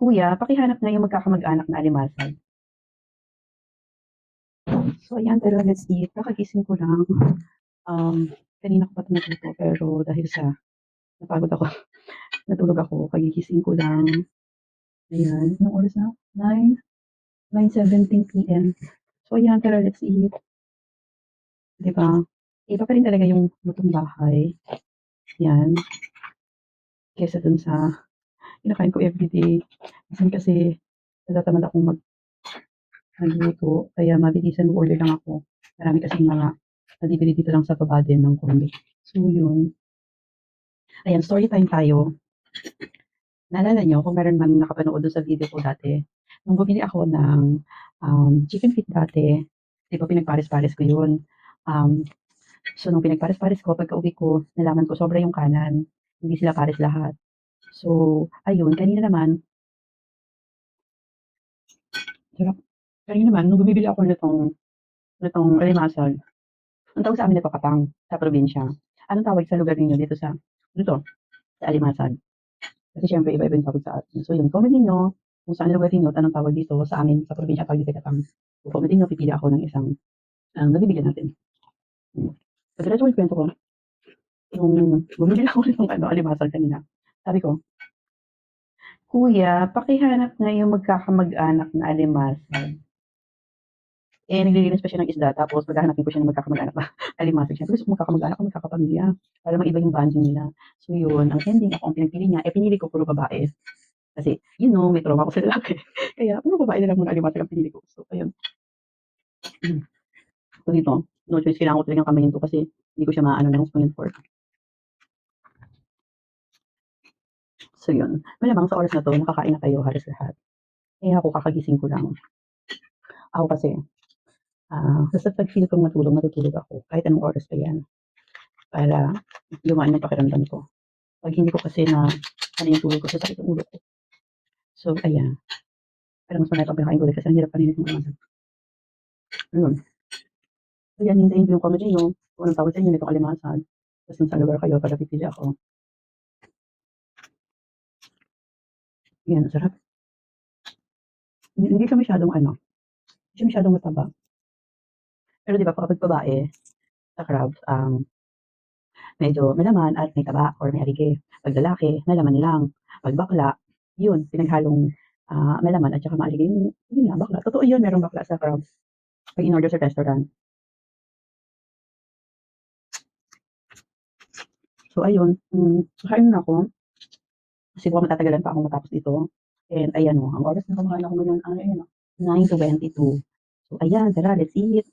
Kuya, pakihanap nga yung magkakamag-anak na alimasag. So, ayan, pero let's eat. Kakagising ko lang. Um, kanina ko pa ito pero dahil sa napagod ako, natulog ako, kagigising ko lang. Ayan, anong oras na? 9? 9.17 p.m. So, ayan, pero let's eat. Diba? Iba pa rin talaga yung lutong bahay. Yan. Kesa dun sa kinakain ko everyday. Minsan kasi natatamad akong mag magluto. Kaya mabilisan order lang ako. Marami kasi mga nabibili dito lang sa baba din ng kombi. So, yun. Ayan, story time tayo. Naalala nyo, kung meron man nakapanood sa video ko dati, nung bumili ako ng um, chicken feet dati, di ba pinagpares-pares ko yun. Um, so, nung pinagpares-pares ko, pagka uwi ko, nalaman ko sobra yung kanan. Hindi sila pares lahat. So, ayun, kanina naman. Kanina naman, nung bumibili ako nitong, nitong alimasag, ang tawag sa amin nagpapatang sa probinsya. Anong tawag sa lugar ninyo dito sa, dito, sa alimasag? Kasi syempre, iba-iba yung tawag sa atin. So, yun, comment ninyo kung saan lugar ninyo, at anong tawag dito sa amin, sa probinsya, tawag dito katang. So, comment ninyo, pipili ako ng isang, um, nabibigyan natin. So, diretso ko yung kwento ko. Nung bumili ako nitong ano, alimasag kanina, sabi ko, Kuya, pakihanap nga yung magkakamag-anak na alimasag. Eh, naglilinis pa siya ng isda, tapos maghahanapin ko siya ng magkakamag-anak na alimasag. Siyempre, gusto ko magkakamag-anak o magkakapamilya para maiba yung bonding nila. So, yun, ang ending ako, ang pinagpili niya, eh, pinili ko puro babae. Kasi, you know, may trauma ko sa lalaki. Kaya, puro babae na lang muna alimasag ang pinili ko. So, ayun. So, dito, no choice, kailangan ko talagang kamayin to kasi hindi ko siya maano ng spoon and So, yun. Malamang sa oras na to, nakakain na tayo halos lahat. Eh, ako kakagising ko lang. Ako kasi, ah, basta pag feel kong matulog, matutulog ako. Kahit anong oras pa yan. Para lumaan yung pakiramdam ko. Pag hindi ko kasi na, ano yung tulog ko, sa sakit yung ulo ko. So, ayan. Pero mas manay pag kain ko ulit kasi ang hirap paninis ng umaga. Ayun. So, yan, hintayin ko yung comment nyo. Kung anong tawag sa inyo, nitong alimasag. Tapos yung sa lugar kayo, para pipili ako. Yan, sarap. Hindi, siya masyadong ano, hindi siya masyadong mataba. Pero di ba, kapag babae, sa crabs, um, medyo malaman at may taba or may arige. Pag lalaki, malaman lang. Pag bakla, yun, pinaghalong ah, malaman at saka maalige yung, yun nga, bakla. Totoo yun, merong bakla sa crabs. Pag in-order sa restaurant. So, ayun, mm, kain na ako. Kasi baka matatagalan pa ako matapos dito. And ayan o, ang oras na kumakain ako ngayon ay ano, 9.22. So ayan, tara, let's eat.